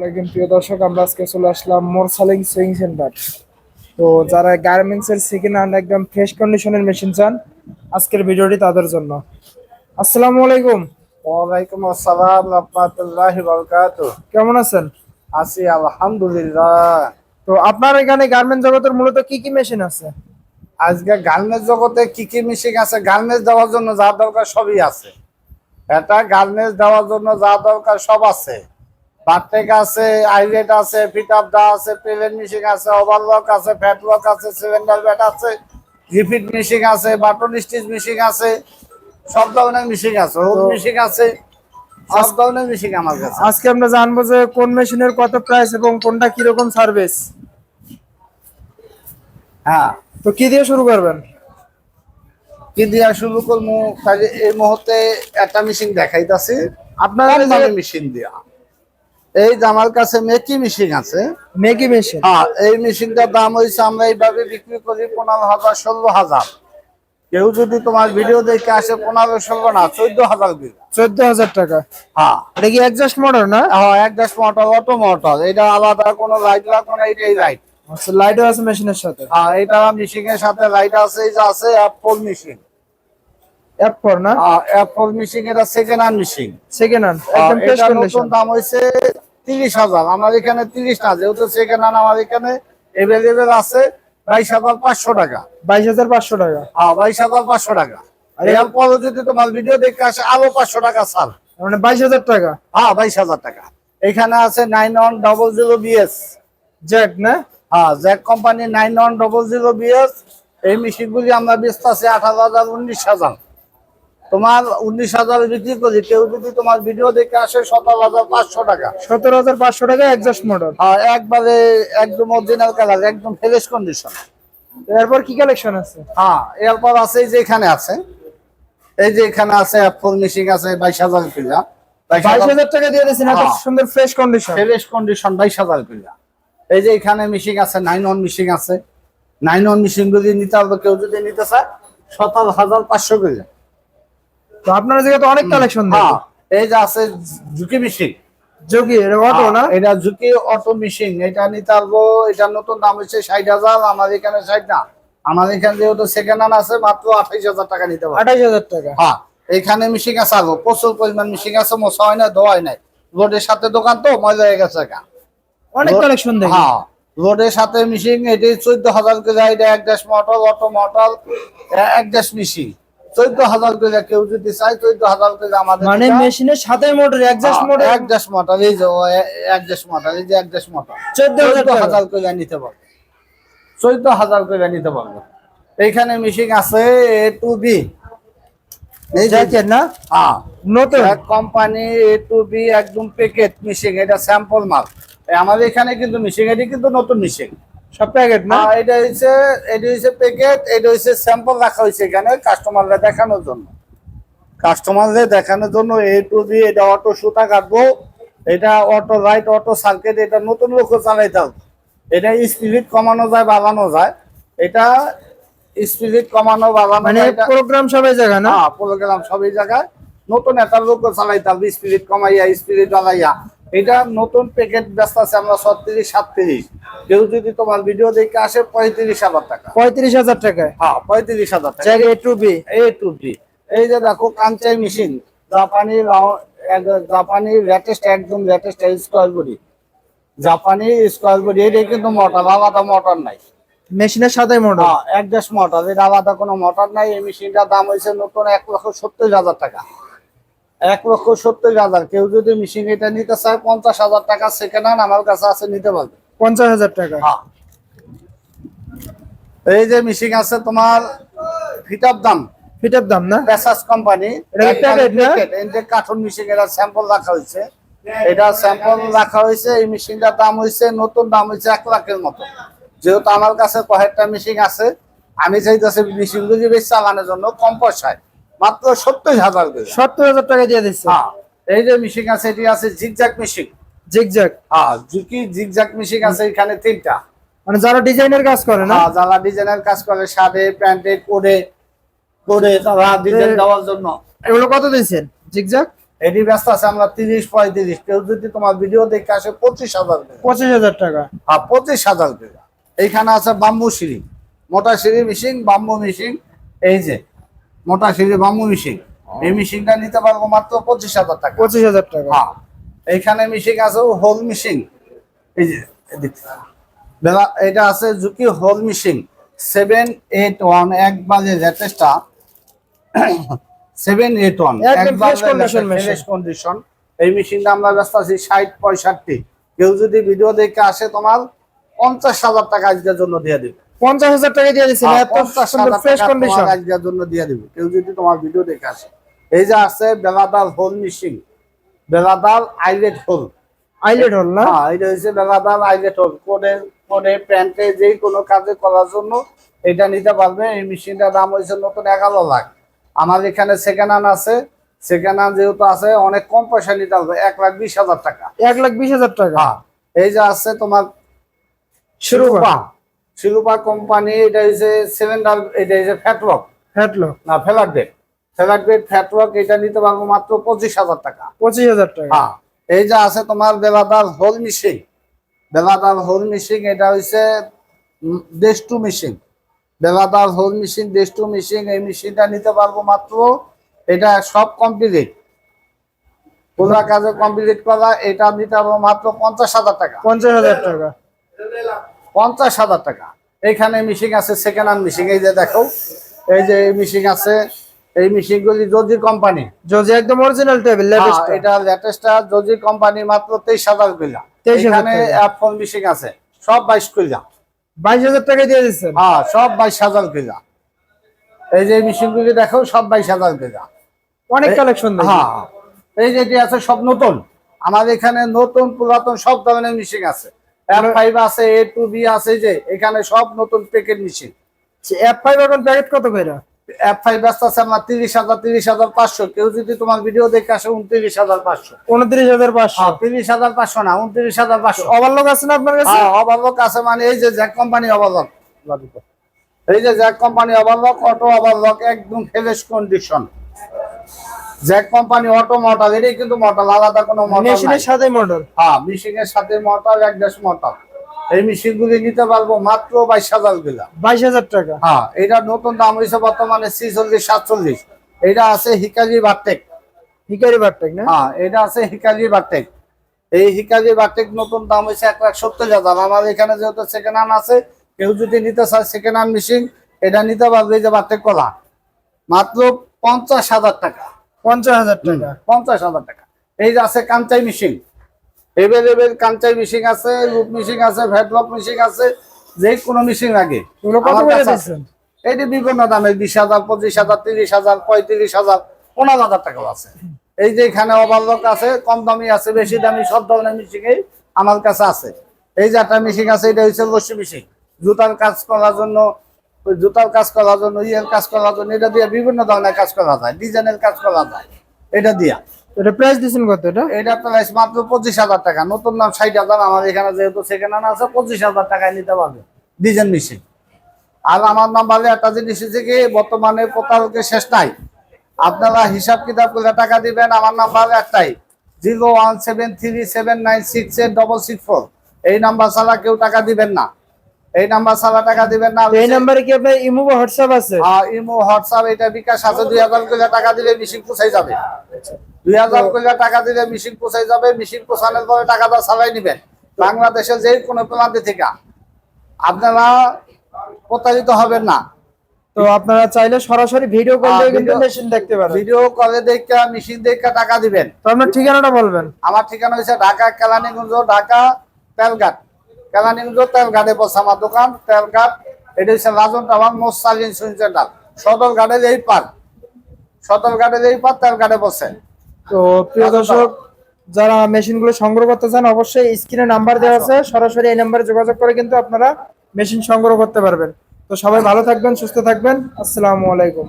ওয়ালাইকুম প্রিয় দর্শক আমরা আজকে চলে আসলাম মোরসালিং সুইং সেন্টার। তো যারা গার্মেন্টস এর সেকেন্ড হ্যান্ড একদম ফ্রেশ কন্ডিশনের মেশিন চান আজকের ভিডিওটি তাদের জন্য। আসসালামু আলাইকুম। ওয়ালাইকুম আসসালাম রহমতুল্লাহ বরকাত। কেমন আছেন? আছি আলহামদুলিল্লাহ। তো আপনার এখানে গার্মেন্ট জগতের মূলত কি কি মেশিন আছে? আজকে গার্মেন্টস জগতে কি কি মেশিন আছে? গার্মেন্টস দেওয়ার জন্য যা দরকার সবই আছে। এটা গার্মেন্টস দেওয়ার জন্য যা দরকার সব আছে। আছে আইলেট আছে ফিট আপ দা আছে প্লেন মিশিং আছে ওভারলক আছে ফ্যাটলক আছে সিলিন্ডার ব্যাট আছে রিপিট মিশিং আছে বাটন স্টিচ মিশিং আছে সব ধরনের মিশিং আছে মিশিং আছে সব ধরনের মিশিং আমার কাছে আজকে আমরা জানব যে কোন মেশিনের কত প্রাইস এবং কোনটা কীরকম সার্ভিস হ্যাঁ। তো কি দিয়ে শুরু করবেন? কি দিয়া শুরু করব? এই মুহূর্তে একটা মেশিন দেখাইতাছি। আপনার আপনার মেশিন দিয়া। এই যে আমার কাছে মেকি মেশিন আছে। মেকি মেশিন হ্যাঁ এই মেশিনটার দাম হয়েছে আমরা এইভাবে বিক্রি করি পনেরো হাজার ষোলো হাজার। কেউ যদি তোমার ভিডিও দেখে আসে পনেরো ষোলো না চোদ্দ হাজার দিবে। চোদ্দ হাজার টাকা। হ্যাঁ। এটা কি অ্যাডজাস্ট মোটর না? হ্যাঁ দেশ মোটর অটো মোটর এটা আলাদা কোনো লাইট লাগবে না এটাই লাইট লাইটও আছে মেশিনের সাথে। হ্যাঁ এটা মেশিনের সাথে লাইট আছে এই যে আছে অ্যাপল মেশিন অ্যাপ ফর না অ্যাপল মেশিন এটা second hand machine second hand একদম দাম হয়েছে তিরিশ হাজার। আমার এখানে তিরিশ না যেহেতু সেকেন্ড হ্যান্ড আমার এখানে এভেলেবেল আছে বাইশ হাজার পাঁচশো টাকা। বাইশ হাজার পাঁচশো টাকা। হ্যাঁ বাইশ হাজার পাঁচশো টাকা। আর আরে- এরপরে যদি তোমার ভিডিও দেখে আসে আরও পাঁচশো টাকা ছাড়। মানে বাইশ হাজার টাকা? হ্যাঁ বাইশ হাজার টাকা। এখানে আছে nine one double zero BS. Jack না? হ্যাঁ Jack company nine one double zero BS. এই মেশিনগুলি আমরা বেচতে আছি আঠারো হাজার উনিশ হাজার। তোমার উনিশ হাজার বিক্রি করি কেউ যদি তোমার ভিডিও দেখে আসে সতেরো হাজার পাঁচশো টাকা। সতেরো হাজার পাঁচশো টাকা অ্যাডজাস্ট মোটর আর একবারে একদম অরিজিনাল কালার একদম ফ্রেশ কন্ডিশন এরপর কি কালেকশন আছে? হ্যাঁ এরপর আছে যে এখানে আছে। এই যে এখানে আছে ফুল মিশিং আছে বাইশ হাজার কিলা বাইশ হাজার টাকা দিয়ে দিয়েছেন এত হ্যাঁ। সুন্দর ফ্রেশ কন্ডিশন ফ্রেশ কন্ডিশন বাইশ হাজার কিলা এই যে এখানে মিশিং আছে নাইন ওয়ান মিশিং আছে। নাইন ওয়ান মিশিং যদি নিতে হবে কেউ যদি নিতে চায় সতেরো হাজার পাঁচশো কিলা তো আপনার জায়গায় তো অনেক কালেকশন হ্যাঁ এই যে আছে ঝুঁকি মিশিং যোগী এটা অটো না? এটা ঝুঁকি অটো মিশিং এটা নিতে পারব এটা নতুন দাম হচ্ছে ষাট হাজার আমার এখানে ষাট না। আমার এখানে যেহেতু সেকেন্ড হ্যান্ড আছে মাত্র আঠাইশ হাজার টাকা নিতে পারব। আঠাইশ হাজার টাকা? হ্যাঁ এখানে মিশিং আছে আরও প্রচুর পরিমাণ মিশিং আছে মশা হয় না ধোয়া হয় নাই। রোডের সাথে দোকান তো মজা হয়ে গেছে গা। অনেক কালেকশন দেখি হ্যাঁ রোডের সাথে মিশিং এটি চোদ্দ হাজার করে এটা এক ড্যাশ মোটর অটো মোটর এক ড্যাশ মিশিং চোদ্দ হাজার করে কেউ যদি চাই চোদ্দ হাজার করে আমাদের মানে এটা- মেশিনের সাথে মোটর অ্যাডজাস্ট মোটর? হ্যাঁ, মোটর এই যে ও এ- এক ড্যাশ মোটর এই যে এক মোটর। চোদ্দ হাজার চোদ্দ টাকা হাজার করে নিতে পারব। চোদ্দ হাজার করে নিতে পারব। এইখানে মিশিং আছে এ টু বি এই না? হ্যাঁ। নতুন? কোম্পানি এ টু বি একদম প্যাকেট মিশিং এটা স্যাম্পল মাল। আমাদের এখানে কিন্তু মিশিং এটি কিন্তু নতুন মিশিং সব প্যাকেট না? এটা হচ্ছে এটা হচ্ছে প্যাকেট এটা হচ্ছে স্যাম্পল রাখা হয়েছে এখানে কাস্টমাররা দেখানোর জন্য। কাস্টমারদের দেখানোর জন্য এ টু বি এটা অটো সুতা কাটবো এটা অটো লাইট অটো সার্কিট এটা নতুন লোক চালাইতে হবে। এটা স্পিড কমানো যায় বাড়ানো যায়। এটা স্পিড কমানো বাড়ানো মানে প্রোগ্রাম সবাই জায়গা না? হ্যাঁ প্রোগ্রাম সবই জায়গায়। নতুন একটা লোক চালাইতে হবে স্পিরিট কমাইয়া স্পিরিট জ্বালাইয়া এটা নতুন প্যাকেট ব্যস্ত আছে আমরা ছত্রিশ সাতত্রিশ। কেউ যদি তোমার ভিডিও দেখে আসে পঁয়ত্রিশ হাজার টাকা। পঁয়ত্রিশ হাজার টাকা হ্যাঁ পঁয়ত্রিশ হাজার টাকা। এ টু বি এই টু বি এই যে দেখো কাঞ্চাই মেশিন জাপানি জাপানি লেটেস্ট একদম লেটেস্ট স্কোয়ার বডি জাপানি স্কোয়ার বডি এটা কিন্তু মোটর আলাদা মোটর নাই। মেশিনের সাথে মোটর হ্যাঁ এক দেশ মোটর এটা আলাদা কোনো মোটর নাই। এই মেশিনটার দাম হয়েছে নতুন এক লক্ষ সত্তর হাজার টাকা। এক লক্ষ সত্তর হাজার। কেউ যদি মেশিন এটা নিতে চায় পঞ্চাশ হাজার টাকা সেকেন্ড হ্যান্ড আমার কাছে আছে নিতে পারবে। পঞ্চাশ হাজার টাকা। হ্যাঁ। এই যে মেশিন আছে তোমার ফিটার দাম। ফিটার দাম না? পেসাস কোম্পানি এটা কার্টুন মেশিন এটা স্যাম্পল রাখা হয়েছে। এটা স্যাম্পল রাখা হয়েছে এই মেশিনটার দাম হয়েছে নতুন দাম হয়েছে এক লাখের মতো। যেহেতু আমার কাছে কয়েকটা মেশিন আছে আমি চাইতেছি মেশিন গুলি বেশ চালানোর জন্য কম পয়সায়। মাত্র সত্তর হাজার সত্তর হাজার টাকা দিয়ে দিচ্ছে। হ্যাঁ। এই যে মেশিন আছে এটি আছে জিগজাক মেশিন জিগজ্যাগ হ্যাঁ জুকি জিগজাক মেশিন আছে এখানে তিনটা। মানে যারা ডিজাইনের কাজ করে না? হ্যাঁ যারা ডিজাইনের কাজ করে শার্টে প্যান্টে কোডে কোডে তারা ডিজাইন দেওয়ার জন্য। এগুলো কত দিয়েছেন জিগজ্যাগ এটি ব্যস্ত আছে আমরা তিরিশ পঁয়ত্রিশ। কেউ যদি তোমার ভিডিও দেখে আসে পঁচিশ হাজার পঁচিশ হাজার টাকা। হ্যাঁ পঁচিশ হাজার এইখানে আছে বাম্বু সিঁড়ি মোটা সিঁড়ি মিশিং বাম্বু মিশিং এই যে। মোটা সিঁড়ি বাম্বু মিশিং। এই মিশিংটা নিতে পারব মাত্র পঁচিশ হাজার টাকা। পঁচিশ হাজার টাকা। হ্যাঁ। এইখানে মিশিং আছে হোল মিশিং। এই যে এটা আছে ঝুঁকি hole machine. Seven eight one এক বাজে লেটেস্টটা। Seven eight one. Fresh condition এই মেশিনটা আমরা ব্যস্ত আছি ষাট পঁয়ষট্টি। কেউ যদি ভিডিও দেখে আসে তোমার পঞ্চাশ হাজার টাকা আজকের জন্য দিয়ে দিবে। পঞ্চাশ হাজার টাকা দিয়ে এত ফ্রেশ কন্ডিশন আজকের জন্য দিয়ে দিবে। কেউ যদি তোমার ভিডিও দেখে আসে। এই যে আছে বেলাদাল হোল মিশিং। বেলাদাল আইলেট হোল। আইলেট হল না? হ্যাঁ এটা হচ্ছে বেলাদাল আইলেট হোল। কোডে কোডে প্যান্টে যে কোনো কাজে করার জন্য এটা নিতে পারবে। এই মেশিনটার দাম হয়েছে নতুন এগারো লাখ। আমার এখানে সেকেন্ড হ্যান্ড আছে। সেকেন্ড হ্যান্ড যেহেতু আছে অনেক কম পয়সা নিতে পারবে। এক লাখ বিশ হাজার টাকা। এক লাখ বিশ হাজার টাকা। হ্যাঁ এই যে আছে তোমার শিরোপা শিলুপা কোম্পানি এটা হচ্ছে সিলিন্ডার এটা হচ্ছে ফ্যাটলক হ্যাটলো না flat bed flat bed flatlock এটা নিতে পারব মাত্র পঁচিশ হাজার টাকা। পঁচিশ হাজার টাকা। হ্যাঁ এই যে আছে তোমার বেলাদার হোল মিশিং বেলাদার হোল মিশিং এটা হচ্ছে দেশ টু মিশিং বেলাদার হোল মিশিং দেশ টু মিশিং এই মেশিনটা নিতে পারব মাত্র এটা সব কমপ্লিট পুরা কাজে কমপ্লিট করা এটা নিতে পারব মাত্র পঞ্চাশ হাজার টাকা। পঞ্চাশ হাজার টাকা। পঞ্চাশ হাজার টাকা। এখানে মিশিং আছে সেকেন্ড হ্যান্ড মিশিং এই যে দেখো এই যে এই মিশিং আছে এই মিশিং গুলি জজি কোম্পানি যদি একদম অরিজিনাল টেবিল লেটেস্ট এটা লেটেস্টটা জজি কোম্পানি মাত্র তেইশ হাজার কইলা। 23,000 এখানে। ফোন মিশিং আছে সব বাইশ কইলা। বাইশ হাজার টাকা দিয়ে দিচ্ছে হ্যাঁ সব বাইশ হাজার কইলা। এই যে মিশিং গুলি দেখো সব বাইশ হাজার কইলা। অনেক কালেকশন হ্যাঁ এই যেটি আছে সব নতুন। আমার এখানে নতুন পুরাতন সব ধরনের মিশিং আছে। এফ ফাইভ আছে এ টু বি আছে যে এখানে সব নতুন প্যাকেট মিশিং অ্যাপ ফাইভ এখন প্যাকেট কত করে? এফ ফাইভ ব্যস্ত আছে আমার তিরিশ হাজার তিরিশ হাজার পাঁচশো। কেউ যদি তোমার ভিডিও দেখে আসে উনত্রিশ হাজার পাঁচশো। উনত্রিশ হাজার পাঁচশো। হ্যাঁ তিরিশ হাজার পাঁচশো না উনত্রিশ হাজার পাঁচশো। ওভারলোক আছে না আপনার কাছে? হ্যাঁ অবালক আছে মানে এই যে জ্যাক কোম্পানি অবালক এই যে Jack company overlock auto overlock একদম fresh condition Jack company auto model এটাই কিন্তু মডেল আলাদা কোনো মডেল মেশিনের সাথে মডেল হ্যাঁ মিশিং এর সাথে মডেল এক দেশ মডেল এই মিশিং গুলি নিতে পারব মাত্র বাইশ হাজারগুলা। বাইশ হাজার টাকা? হ্যাঁ এটা নতুন দাম হয়েছে বর্তমানে ছিচল্লিশ সাতচল্লিশ। এটা আছে হিকাজি বারটেক হিকারি বারটেক না? হ্যাঁ এটা আছে হিকাজি বারটেক এই হিকাজি বারটেক নতুন দাম হয়েছে এক লাখ সত্তর হাজার। আমার এখানে যেহেতু সেকেন্ড হ্যান্ড আছে কেউ যদি নিতে চায় সেকেন্ড হ্যান্ড মেশিন এটা নিতে পারবে এই যে বারটেক কলা। মাত্র পঞ্চাশ হাজার টাকা। পঞ্চাশ হাজার টাকা। পঞ্চাশ হাজার টাকা। এই যে আছে Kansai machine available Kansai machine আছে রূপ মেশিন আছে ভ্যাটলক মেশিন আছে যে কোনো মেশিন লাগে। এটি বিভিন্ন দামে বিশ হাজার পঁচিশ হাজার তিরিশ হাজার পঁয়ত্রিশ হাজার পনেরো হাজার টাকাও আছে। এই যে এখানে আছে কম দামি আছে বেশি দামি সব ধরনের মিশিংই আমার কাছে আছে। এই যে একটা মিশিং আছে এটা হচ্ছে লস্যি মিশিং জুতার কাজ করার জন্য ওই জুতার কাজ করার জন্য ইয়ের কাজ করার জন্য এটা দিয়ে বিভিন্ন ধরনের কাজ করা যায় ডিজাইনের কাজ করা যায় এটা দিয়া। এটা প্রাইস দিচ্ছেন কত এটা? এটা প্রাইস মাত্র পঁচিশ হাজার টাকা নতুন ষাট হাজার আমার এখানে যেহেতু সেকেন্ড হ্যান্ড আছে পঁচিশ হাজার টাকায় নিতে পারবে ডিজাইন মেশিন আর আমার নাম্বারে একটা জিনিস হচ্ছে কি বর্তমানে প্রতারকের শেষ নাই। আপনারা হিসাব কিতাব করে টাকা দিবেন আমার নাম্বার একটাই zero one seven three seven nine six eight double six four এই নাম্বার ছাড়া কেউ টাকা দিবেন না। এই নাম্বার ছাড়া টাকা দিবেন না এই নাম্বারে কি আপনার ইমো বা হোয়াটসঅ্যাপ আছে? আর ইমো হোয়াটসঅ্যাপ এটা বিকাশ আছে দুই হাজার করে টাকা দিলে মেশিন পোষাই যাবে। দুই হাজার করে টাকা দিলে মেশিন পোষাই যাবে মেশিন পোষানোর পরে টাকাটা চালাই নিবেন। বাংলাদেশের যে কোনো প্রান্তে থেকে। আপনারা প্রতারিত হবেন না। তো আপনারা চাইলে সরাসরি ভিডিও কল হ্যাঁ, দিয়ে কিন্তু মেশিন দেখতে পারেন। ভিডিও কলে দেখে মেশিন দেখে টাকা দিবেন। তো আপনার ঠিকানাটা বলবেন। আমার ঠিকানা হচ্ছে ঢাকা কেলানিগঞ্জ ঢাকা তেলঘাট কেলানিগঞ্জ তেলঘাটে বসে আমার দোকান তেলঘাট এটা হচ্ছে রাজন টাওয়ার মোস্তালিন সুইন সেন্টার সদর ঘাটের এই পার সদর ঘাটের এই পার তেলঘাটে বসে তো প্রিয় দর্শক যারা মেশিনগুলো সংগ্রহ করতে চান অবশ্যই স্ক্রিনে নাম্বার দেওয়া আছে সরাসরি এই নাম্বারে যোগাযোগ করে কিন্তু আপনারা মেশিন সংগ্রহ করতে পারবেন। তো সবাই ভালো থাকবেন সুস্থ থাকবেন। আসসালামু আলাইকুম।